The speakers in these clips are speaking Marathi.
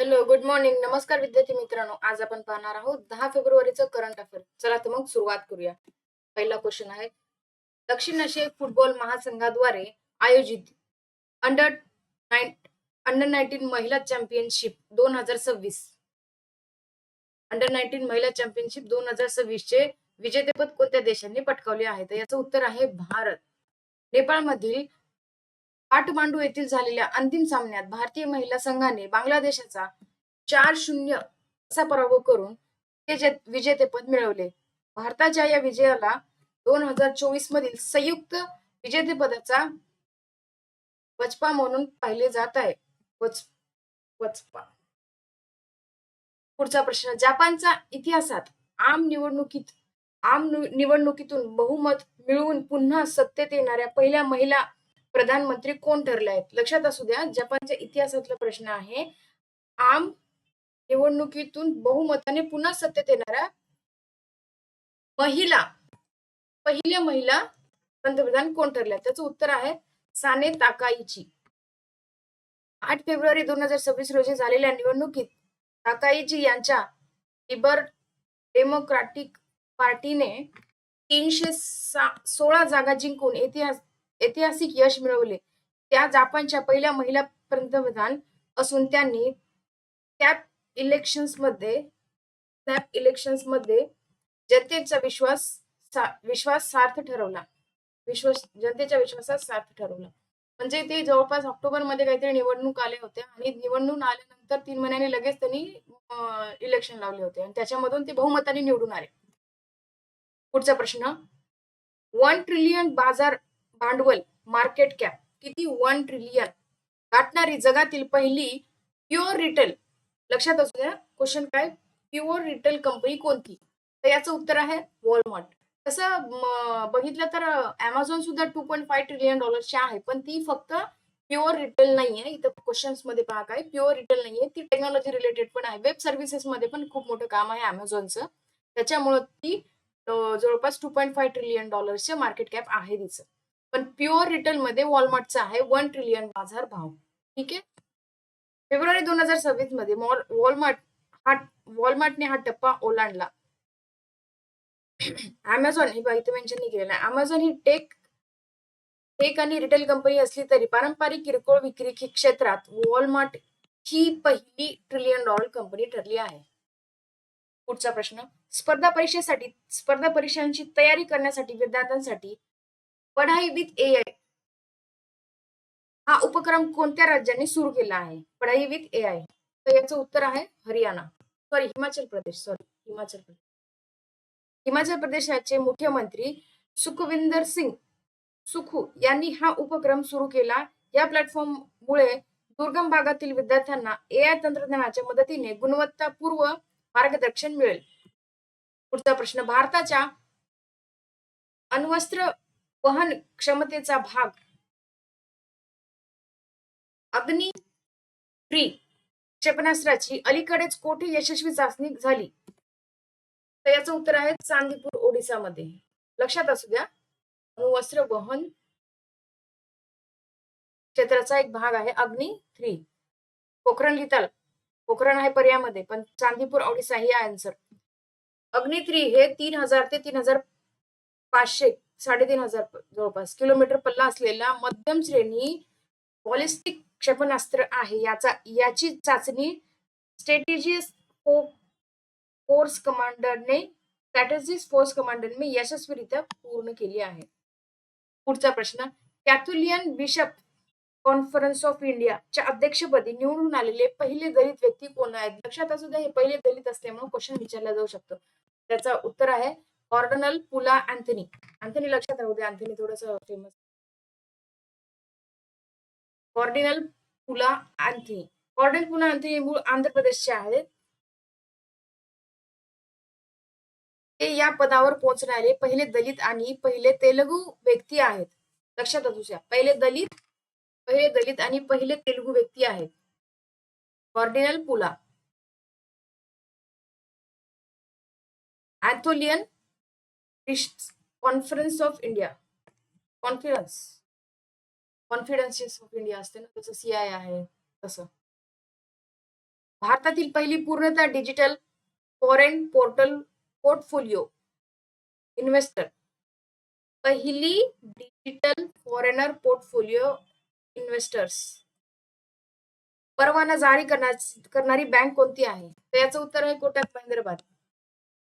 हॅलो गुड मॉर्निंग नमस्कार विद्यार्थी मित्रांनो. आज आपण पाहणार आहोत दहा फेब्रुवारीचं करंट अफेअर चला तर मग सुरुवात करूया. पहिला क्वेश्चन आहे दक्षिण आशिया फुटबॉल महासंघाद्वारे आयोजित अंडर नाईन अंडर नाईन्टीन महिला चॅम्पियनशिप दोन हजार सव्वीस. अंडर नाईन्टीन महिला चॅम्पियनशिप दोन हजार सव्वीस चे विजेतेपद कोणत्या देशांनी पटकावले आहे? तर याचं उत्तर आहे भारत. नेपाळमधील काठमांडू येथील झालेल्या अंतिम सामन्यात भारतीय महिला संघाने बांगलादेशाचा चार शून्य असा पराभव करून विजेतेपद मिळवले. भारताच्या या विजयाला दोन हजार चोवीस मधील संयुक्त विजेतेपदाचा वचपा म्हणून पाहिले जात आहे. वच वचपा. पुढचा प्रश्न जपानचा इतिहासात आम निवडणुकीत आम निवडणुकीतून बहुमत मिळवून पुन्हा सत्तेत येणाऱ्या पहिल्या महिला प्रधानमंत्री कोण ठरले आहेत लक्षात असू द्या जपानच्या इतिहासातला प्रश्न आहे. आम निवडणुकीतून बहुमताने पुन्हा सत्तेत येणाऱ्या महिला पहिल्या महिला पंतप्रधान कोण ठरल्या त्याचं उत्तर आहे साने ताकाईची. आठ फेब्रुवारी दोन हजार सव्वीस रोजी झालेल्या निवडणुकीत ताकाईची यांच्या लिबर डेमोक्रॅटिक पार्टीने तीनशे सा- सोळा जागा जिंकून इतिहास ऐतिहासिक यश मिळवले. त्या जपानच्या पहिल्या महिला पंतप्रधान असून त्यांनी कॅप इलेक्शन्समध्ये स्नॅप इलेक्शन्समध्ये जनतेचा विश्वास सा- विश्वास सार्थ ठरवला. विश्वास जनतेच्या विश्वासात सार्थ ठरवला. म्हणजे ते जवळपास ऑक्टोबरमध्ये काहीतरी निवडणूक आले होते आणि निवडणूक आल्यानंतर तीन महिन्याने लगेच त्यांनी इलेक्शन लावले होते आणि त्याच्यामधून ते बहुमताने निवडून आले. पुढचा प्रश्न. वन ट्रिलियन बाजार भांडवल मार्केट कॅप किती वन ट्रिलियन गाठणारी जगातील पहिली प्युअर रिटेल लक्षात असू द्या क्वेश्चन काय? प्युअर रिटेल कंपनी कोणती? तर याचं उत्तर आहे वॉलमार्ट तसं बघितलं तर अमेझॉन सुद्धा टू पॉईंट फाय ट्रिलियन डॉलरची आहे पण ती फक्त प्युअर रिटेल नाहीये. इथं क्वेश्चन्समध्ये पहा काय प्युअर रिटेल नाहीये. ती टेक्नॉलॉजी रिलेटेड पण आहे. वेब सर्व्हिसेस मध्ये पण खूप मोठं काम आहे अमेझॉनचं त्याच्यामुळं ती जवळपास टू पॉईंट फाय ट्रिलियन डॉलर्सचे मार्केट कॅप आहे तिचं. पण प्युअर रिटेल मध्ये वॉलमार्टचा आहे वन ट्रिलियन बाजार भाव. ठीक आहे? फेब्रुवारी दोन हजार सव्वीसमध्ये वॉलमार्ट हा वॉलमार्टने हा टप्पा ओलांडला. अमेझॉन हे इथे मेन्शन नाही केलेलं आहे. अमेझॉन ही टेक टेक आणि रिटेल कंपनी असली तरी पारंपरिक किरकोळ विक्री क्षेत्रात वॉलमार्ट ही पहिली ट्रिलियन डॉलर कंपनी ठरली आहे. पुढचा प्रश्न. स्पर्धा परीक्षेसाठी स्पर्धा परीक्षांची तयारी करण्यासाठी विद्यार्थ्यांसाठी पढाई विथ ए आय हा उपक्रम कोणत्या राज्यांनी सुरू केला आहे? पढाई विथ ए आय तर याचं उत्तर आहे हरियाणा. सॉरी हिमाचल प्रदेश. सॉरी हिमाचल प्रदेश. हिमाचल प्रदेशाचे मुख्यमंत्री सुखविंदर सिंग सुखू यांनी हा उपक्रम सुरू केला. या प्लॅटफॉर्म मुळे दुर्गम भागातील विद्यार्थ्यांना ए आय तंत्रज्ञानाच्या मदतीने गुणवत्तापूर्व मार्गदर्शन मिळेल. पुढचा प्रश्न भारताच्या अण्वस्त्र वहन क्षमतेचा भाग. अग्नी थ्री क्षेपणास्त्राची अलीकडेच कोठे यशस्वी चाचणी झाली? तर याचं उत्तर आहे चांदीपूर ओडिसामध्ये. लक्षात असू द्या अणुवस्त्र वहन क्षेत्राचा एक भाग आहे अग्नी थ्री. पोखरण लिहिताल. पोखरण आहे पर्यायामध्ये पण चांदीपूर ओडिसा ही आन्सर अग्नी थ्री हे तीन हजार ते तीन हजार पाचशे साडेतीन हजार जवळपास. किलोमीटर पल्ला असलेला मध्यम श्रेणी बॉलिस्टिक क्षेपणास्त्र आहे. याचा याची चाचणी स्ट्रॅटेजी फोर्स कमांडरने स्ट्रॅटेजिस फोर्स कमांडरने यशस्वीरित्या पूर्ण केली आहे. पुढचा प्रश्न कॅथोलियन बिशप कॉन्फरन्स ऑफ इंडियाच्या अध्यक्षपदी निवडून आलेले पहिले दलित व्यक्ती कोण आहेत? लक्षात असू द्या हे पहिले दलित असल्यामुळे क्वेश्चन विचारला जाऊ शकतो. त्याचा उत्तर आहे ऑर्डनल पुला अँथनी अँथनी लक्षात राहू द्या अँथनी थोडस famous cardinal Poola Anthony cardinal Poola Anthony मूळ आंध्र प्रदेशचे आहेत. ते या पदावर पोहोचणारे पहिले दलित आणि पहिले तेलुगू व्यक्ती आहेत. लक्षात असू द्या. पहिले दलित पहिले दलित आणि पहिले तेलुगू व्यक्ती आहेत. Cardinal Poola अँथोलियन conference of India confidence confidence of India असते ना तसं सी आय आहे तसं. भारतातील पहिली पूर्णतः digital foreign portal portfolio investor पहिली डिजिटल फॉरेनर पोर्टफोलिओ इन्व्हेस्टर्स परवाना जारी करणारी बँक कोणती आहे? तर याचं उत्तर आहे कोटक महिंद्रा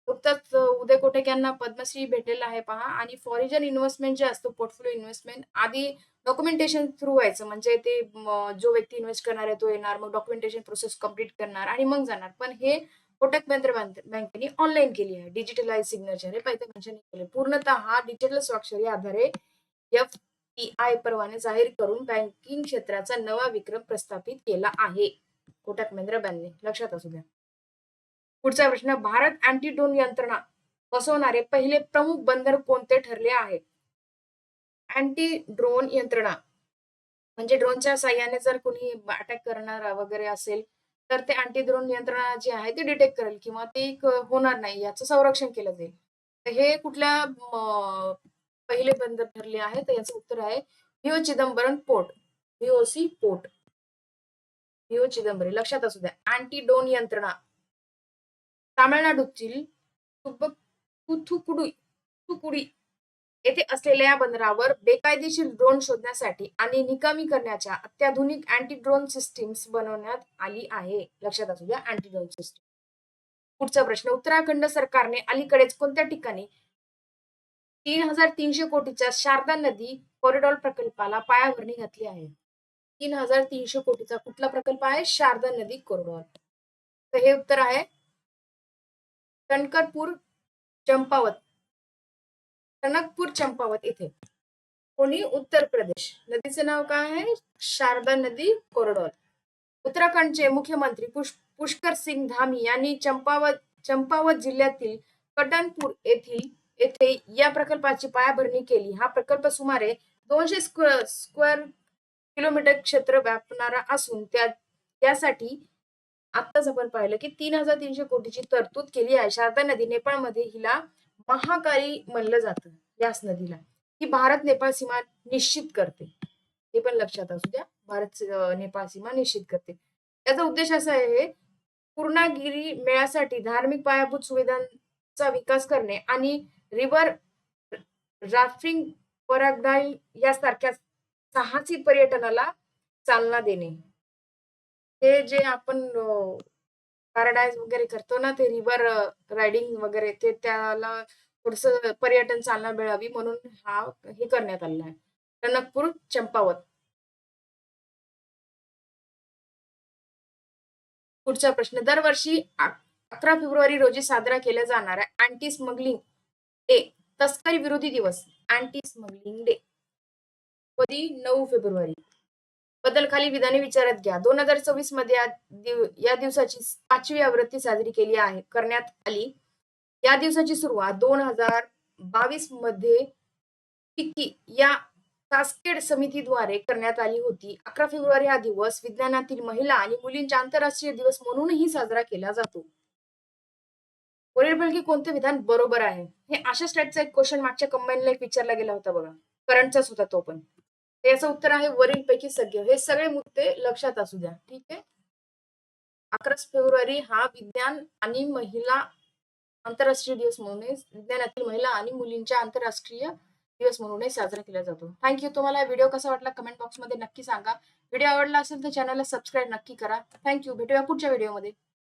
नुकताच उदय कोटक यांना पद्मश्री भेटलेला आहे पहा. आणि फॉरेजन इन्व्हेस्टमेंट जे असतो पोर्टफोलिओ इन्व्हेस्टमेंट आधी डॉक्युमेंटेशन थ्रू व्हायचं. म्हणजे ते जो व्यक्ती इन्व्हेस्ट करणार आहे तो येणार मग डॉक्युमेंटेशन प्रोसेस कंप्लीट करणार आणि मग जाणार. पण हे कोटक महिंद्रा बँकेने ऑनलाईन केली आहे. डिजिटलाइज सिग्नेचर हे पाहिजे म्हणजे मेन्शन केले. पूर्णतः हा डिजिटल स्वाक्षरी आधारे एफ आय परवाने जाहीर करून बँकिंग क्षेत्राचा नवा विक्रम प्रस्थापित केला आहे. कोटक महिंद्रा बँकने. लक्षात असू द्या. पुढचा प्रश्न भारत अँटी ड्रोन यंत्रणा बसवणारे पहिले प्रमुख बंदर कोणते ठरले आहे? अँटी ड्रोन यंत्रणा. म्हणजे ड्रोनच्या साह्याने जर कोणी अटॅक करणार वगैरे असेल तर ते अँटी ड्रोन यंत्रणा जी आहे ती डिटेक्ट करेल किंवा ते होणार नाही याचं संरक्षण केलं जाईल. तर हे कुठल्या पहिले बंदर ठरले आहे? तर याचं उत्तर आहे VO Chidambaram port. VOC port. VO चिदंबरी लक्षात असू द्या. अँटी ड्रोन यंत्रणा. तामिळनाडूतील तुथुकुडी येथे असलेल्या या बंदरावर बेकायदेशीर ड्रोन शोधण्यासाठी आणि निकामी करण्याच्या अत्याधुनिक अँटी ड्रोन सिस्टीम्स बनवण्यात आली आहे. लक्षात असू द्या अँटी ड्रोन सिस्टीम. पुढचा प्रश्न उत्तराखंड सरकारने अलीकडेच कोणत्या ठिकाणी तीन हजार तीनशे कोटीच्या शारदा नदी कॉरिडॉर प्रकल्पाला पायाभरणी घातली आहे? तीन हजार तीनशे कोटीचा कुठला प्रकल्प आहे? शारदा नदी कॉरिडॉर तर हे उत्तर आहे टणकरपूर चंपावत टणकपूर चंपावत इथे. कोणी? उत्तर प्रदेश. नदीचं नाव काय आहे? शारदा नदी कोरडोल उत्तराखंडचे मुख्यमंत्री पुष पुष्कर सिंग धामी यांनी चंपावत चंपावत जिल्ह्यातील कटनपूर येथील येथे या प्रकल्पाची पायाभरणी केली. हा प्रकल्प सुमारे दोनशे स्क्वेअर स्क्वेअर किलोमीटर क्षेत्र व्यापणारा असून त्या त्यासाठी आत्ताच आपण पाहिलं की तीन हजार तीनशे कोटीची तरतूद केली आहे. शारदा नदी नेपाळमध्ये हिला महाकाली म्हणलं जातं याच नदीला. ही भारत नेपाळ सीमा निश्चित करते. हे पण लक्षात असू द्या. भारत नेपाळ सीमा निश्चित करते. याचा उद्देश असा आहे पूर्णागिरी मेळ्यासाठी धार्मिक पायाभूत सुविधांचा विकास करणे आणि रिव्हर राफ्टिंग पराग्डाईल यासारख्या साहसी पर्यटनाला चालना देणे. हे जे आपण पॅराडाईज वगैरे करतो ना ते रिव्हर रायडिंग वगैरे ते त्याला थोडस पर्यटन चालना मिळावी म्हणून हा हे करण्यात आलेला आहे. टणकपूर चंपावत. पुढचा प्रश्न दरवर्षी अकरा फेब्रुवारी रोजी साजरा केला जाणारा अँटी स्मगलिंग डे तस्करी विरोधी दिवस अँटी स्मगलिंग डे. कधी? नऊ फेब्रुवारी. बद्दल खाली विधाने विचारात घ्या. दोन हजार चोवीसमध्ये या दिवसाची पाचवी आवृत्ती साजरी केली आहे. करण्यात आली. या दिवसाची सुरुवात दोन हजार बावीसमध्ये फिक्की या कास्केड समितीद्वारे करण्यात आली होती. अकरा फेब्रुवारी हा दिवस विज्ञानातील महिला आणि मुलींचा आंतरराष्ट्रीय दिवस म्हणूनही साजरा केला जातो. वरीलपैकी कोणते विधान बरोबर आहे? हे अशा टाईपचा एक क्वेश्चन मागच्या कंबाईनला एक विचारला गेला होता बघा. करंटचाच होता तो पण. याचं उत्तर आहे वरीलपैकी सगळे. हे सगळे मुद्दे लक्षात असू द्या. ठीक आहे? अकरा फेब्रुवारी हा विज्ञान आणि महिला आंतरराष्ट्रीय दिवस म्हणून विज्ञानातील महिला आणि मुलींच्या आंतरराष्ट्रीय दिवस म्हणून साजरा केला जातो. थँक्यू तुम्हाला व्हिडिओ कसा वाटला कमेंट बॉक्समध्ये नक्की सांगा. व्हिडिओ आवडला असेल तर चॅनलला सबस्क्राईब नक्की करा. थँक्यू भेटूया पुढच्या व्हिडिओमध्ये.